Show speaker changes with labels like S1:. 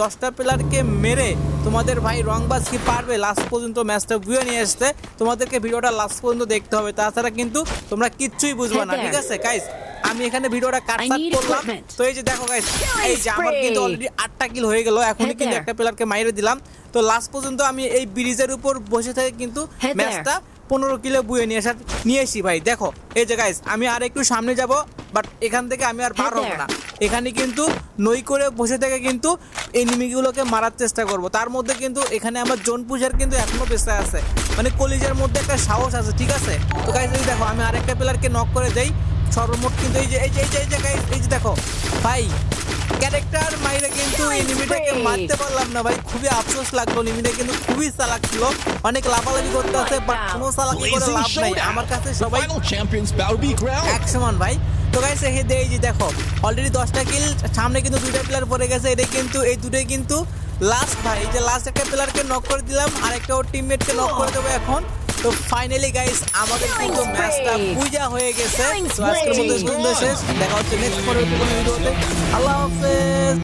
S1: দশটা প্লেয়ারকে মেরে তোমাদের ভাই রংবাজ কি পারবে? লাস্ট পর্যন্ত ম্যাচটা বুয়ে নিয়ে আসতে তোমাদেরকে ভিডিওটা লাস্ট পর্যন্ত দেখতে হবে। তাছাড়া কিন্তু তোমরা কিচ্ছুই বুঝবে না ঠিক আছে? গাইস আমি এখানে ভিডিওটা কাট
S2: I
S1: কাট
S2: need
S1: করলাম। তো এই যে দেখো গাইস এই যে আমার কিন্তু অলরেডি আটটা কিল হয়ে গেল। এখনই কিন্তু একটা প্লেয়ারকে মাইরে দিলাম। তো লাস্ট পর্যন্ত আমি এই ব্রিজের উপর বসে থেকে কিন্তু ম্যাচটা পনেরো কিলো বুয়ে নিয়ে আসার নিয়ে এসি ভাই। দেখো এই যে গাইস আমি আর একটু সামনে যাব। বাট এখান থেকে আমি আর পার হব না। এখানে কিন্তু নই করে বসে থেকে কিন্তু এনিমিগুলোকে মারার চেষ্টা করব। তার মধ্যে কিন্তু এখানে আমার জোন পুষার কিন্তু এখনও বেঁচে আছে। মানে কলিজার মধ্যে একটা সাহস আছে ঠিক আছে? তো গাইস এই দেখো আমি আরেকটা প্লেয়ারকে নক করে দেই। সর্বমোট কিন্তু এই যে এই যে এই যে এই যে guys, এই যে দেখো। ভাই ক্যারেক্টার মাইরে কিন্তু এই লিমিটাকে মারতে পারলাম না ভাই। খুবই আফসোস লাগল। লিমিটা কিন্তু খুবই চালাক ছিল। অনেক লাফালাফি করতে আছে বাট কোনো চালাকি করে লাভ নাই। আমার কাছে সবাই. এক সমান ভাই। তো গাইস যে এই যে দেখো অলরেডি দশটা কিল সামনে কিন্তু দুইটা প্লেয়ার পড়ে গেছে এটা কিন্তু এই দুটোই কিন্তু লাস্ট ভাই এই যে লাস্ট একটা প্লেয়ারকে নক করে দিলাম আর একটা ওর টিমমেটকে নক করে দেবো এখন। তো ফাইনালি গাইস আমাদের কিন্তু ম্যাচটা পূজা হয়ে গেছে। তো আজকের মতো শেষ। দেখা হচ্ছে নেক্সট পরের কোনো ভিডিওতে আল্লাহ হাফেজ।